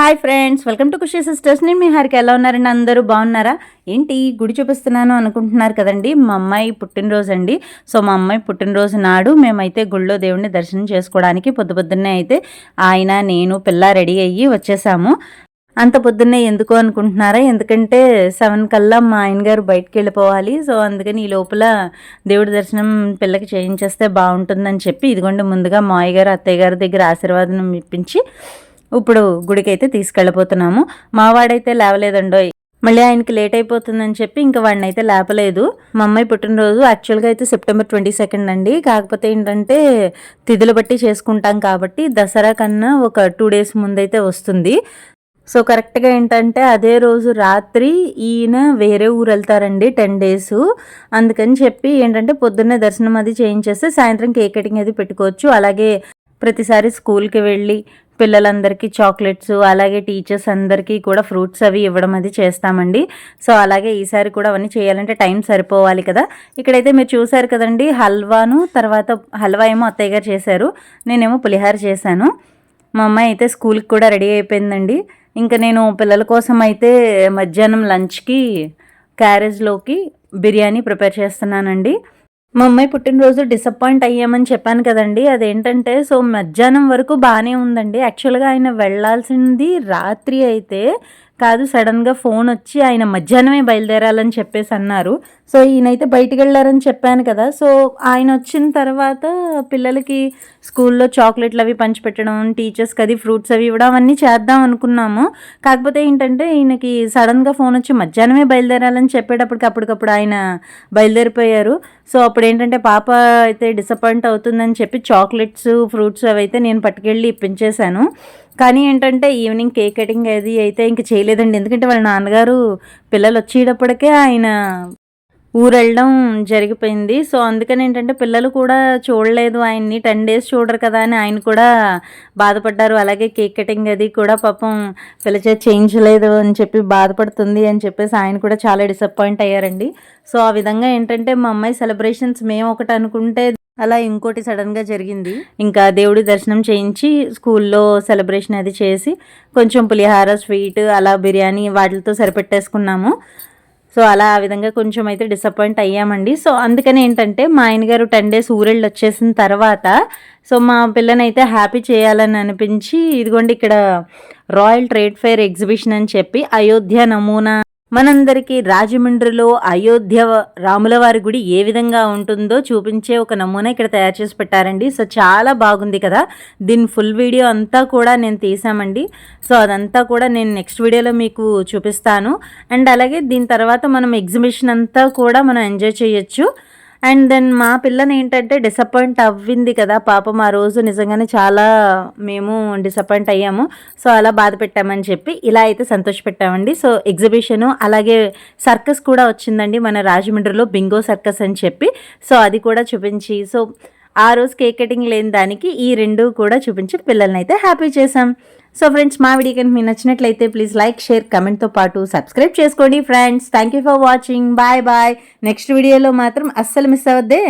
Hi friends welcome to Khushi sisters. నేను మీ హారికి. ఎలా ఉన్నారండి అందరూ బాగున్నారా? ఏంటి గుడి చూపిస్తున్నాను అనుకుంటున్నారు కదండి. మా అమ్మాయి పుట్టినరోజు అండి సో మా అమ్మాయి పుట్టినరోజు నాడు మేమైతే గుళ్ళో దేవుడిని దర్శనం చేసుకోవడానికి పొద్దు పొద్దున్నే అయితే ఆయన నేను పిల్ల రెడీ అయ్యి వచ్చేసాము. అంత పొద్దున్నే ఎందుకు అనుకుంటున్నారా? ఎందుకంటే సెవెన్ కల్లా మా ఆయన గారు బయటికి వెళ్ళిపోవాలి. సో అందుకని ఈ లోపల దేవుడి దర్శనం పిల్లకి చేయించేస్తే బాగుంటుందని చెప్పి ఇదిగోండి ముందుగా మావయ్య గారు అత్తయ్య గారి దగ్గర ఆశీర్వాదం ఇప్పించి ఇప్పుడు గుడికి అయితే తీసుకెళ్ళిపోతున్నాము మావాడైతే లేవలేదండోయ్. మళ్ళీ ఆయనకి లేట్ అయిపోతుందని చెప్పి ఇంకా వాడిని అయితే లేపలేదు. మా అమ్మాయి పుట్టినరోజు యాక్చువల్గా అయితే సెప్టెంబర్ ట్వంటీ సెకండ్ అండి. కాకపోతే ఏంటంటే తిథులు బట్టి చేసుకుంటాం కాబట్టి దసరా కన్నా ఒక టూ డేస్ ముందైతే వస్తుంది. సో కరెక్ట్గా ఏంటంటే అదే రోజు రాత్రి ఈయన వేరే ఊరు వెళ్తారండి టెన్ డేస్. అందుకని చెప్పి ఏంటంటే పొద్దున్నే దర్శనం అది చేయించేస్తే సాయంత్రం కేక్ కటింగ్ అది పెట్టుకోవచ్చు. అలాగే ప్రతిసారి స్కూల్కి వెళ్ళి పిల్లలందరికీ చాక్లెట్స్ అలాగే టీచర్స్ అందరికీ కూడా ఫ్రూట్స్ అవి ఇవ్వడం అది చేస్తామండి. సో అలాగే ఈసారి కూడా అవన్నీ చేయాలంటే టైం సరిపోవాలి కదా. ఇక్కడైతే మీరు చూసారు కదండి హల్వాను తర్వాత హల్వా ఏమో అత్తయ్య గారు చేశారు నేనేమో పులిహార చేశాను. మా అమ్మాయి అయితే స్కూల్కి కూడా రెడీ అయిపోయిందండి. ఇంకా నేను పిల్లల కోసం అయితే మధ్యాహ్నం లంచ్కి క్యారేజ్లోకి బిర్యానీ ప్రిపేర్ చేస్తున్నానండి. మా అమ్మాయి పుట్టినరోజు డిసప్పాయింట్ అయ్యామని చెప్పాను కదండి. అదేంటంటే సో మధ్యాహ్నం వరకు బాగానే ఉందండి. యాక్చువల్గా ఆయన వెళ్ళాల్సింది రాత్రి అయితే కాదు సడన్గా ఫోన్ వచ్చి ఆయన మధ్యాహ్నమే బయలుదేరాలని చెప్పేసి అన్నారు. సో ఈయనైతే బయటికి వెళ్ళారని చెప్పాను కదా. సో ఆయన వచ్చిన తర్వాత పిల్లలకి స్కూల్లో చాక్లెట్లు అవి పంచిపెట్టడం టీచర్స్కి అది ఫ్రూట్స్ అవి ఇవ్వడం అవన్నీ చేద్దాం అనుకున్నాము. కాకపోతే ఏంటంటే ఈయనకి సడన్గా ఫోన్ వచ్చి మధ్యాహ్నమే బయలుదేరాలని చెప్పేటప్పటికి అప్పటికప్పుడు ఆయన బయలుదేరిపోయారు. సో అప్పుడు ఏంటంటే పాప అయితే డిసప్పాయింట్ అవుతుందని చెప్పి చాక్లెట్స్ ఫ్రూట్స్ అవి అయితే నేను పట్టుకెళ్ళి ఇప్పించేశాను. కానీ ఏంటంటే ఈవినింగ్ కేక్ కటింగ్ అది అయితే ఇంక చేయలేదండి. ఎందుకంటే వాళ్ళ నాన్నగారు పిల్లలు వచ్చేటప్పటికే ఆయన ఊరు వెళ్ళడం జరిగిపోయింది. సో అందుకని ఏంటంటే పిల్లలు కూడా చూడలేదు. ఆయన్ని టెన్ డేస్ చూడరు కదా అని ఆయన కూడా బాధపడ్డారు. అలాగే కేక్ కటింగ్ అది కూడా పాపం పిల్లచే చేయించలేదు అని చెప్పి బాధపడుతుంది అని చెప్పేసి ఆయన కూడా చాలా డిసప్పాయింట్ అయ్యారండి. సో ఆ విధంగా ఏంటంటే మా అమ్మాయి సెలబ్రేషన్స్ మేము ఒకటి అనుకుంటే అలా ఇంకోటి సడన్గా జరిగింది. ఇంకా దేవుడి దర్శనం చేయించి స్కూల్లో సెలబ్రేషన్ అది చేసి కొంచెం పులిహార స్వీట్ అలా బిర్యానీ వాటితో సరిపెట్టేసుకున్నాము. సో అలా ఆ విధంగా కొంచెం అయితే డిసప్పాయింట్ అయ్యామండి. సో అందుకని ఏంటంటే మా ఆయనగారు టెన్ డేస్ ఊరెళ్ళు వచ్చేసిన తర్వాత సో మా పిల్లనైతే హ్యాపీ చేయాలని అనిపించి ఇదిగోండి ఇక్కడ రాయల్ ట్రేడ్ ఫెయిర్ ఎగ్జిబిషన్ అని చెప్పి అయోధ్య నమూనా మనందరికీ రాజమండ్రిలో అయోధ్య రాములవారి గుడి ఏ విధంగా ఉంటుందో చూపించే ఒక నమూనా ఇక్కడ తయారు చేసి పెట్టారండి. సో చాలా బాగుంది కదా. దీని ఫుల్ వీడియో అంతా కూడా నేను తీసామండి సో అదంతా కూడా నేను నెక్స్ట్ వీడియోలో మీకు చూపిస్తాను. అండ్ అలాగే దీని తర్వాత మనం ఎగ్జిబిషన్ అంతా కూడా మనం ఎంజాయ్ చేయొచ్చు. అండ్ దెన్ మా పిల్లని ఏంటంటే డిసప్పాయింట్ అవ్వింది కదా పాపం ఆ రోజు నిజంగానే చాలా మేము డిసప్పాయింట్ అయ్యాము. సో అలా బాధ పెట్టామని చెప్పి ఇలా అయితే సంతోష పెట్టామండి సో ఎగ్జిబిషను అలాగే సర్కస్ కూడా వచ్చిందండి మన రాజమండ్రిలో బింగో సర్కస్ అని చెప్పి. సో అది కూడా చూపించి సో ఆ రోజు కేక్ కటింగ్ లేని దానికి ఈ రెండు కూడా చూపించి పిల్లల్ని అయితే హ్యాపీ చేసాం సో ఫ్రెండ్స్ మా వీడియో కనుక మీకు నచ్చినట్లయితే ప్లీజ్ లైక్ షేర్ కమెంట్తో పాటు సబ్స్క్రైబ్ చేసుకోండి friends thank you for watching bye bye next వీడియోలో మాత్రం అస్సలు మిస్ అవద్దే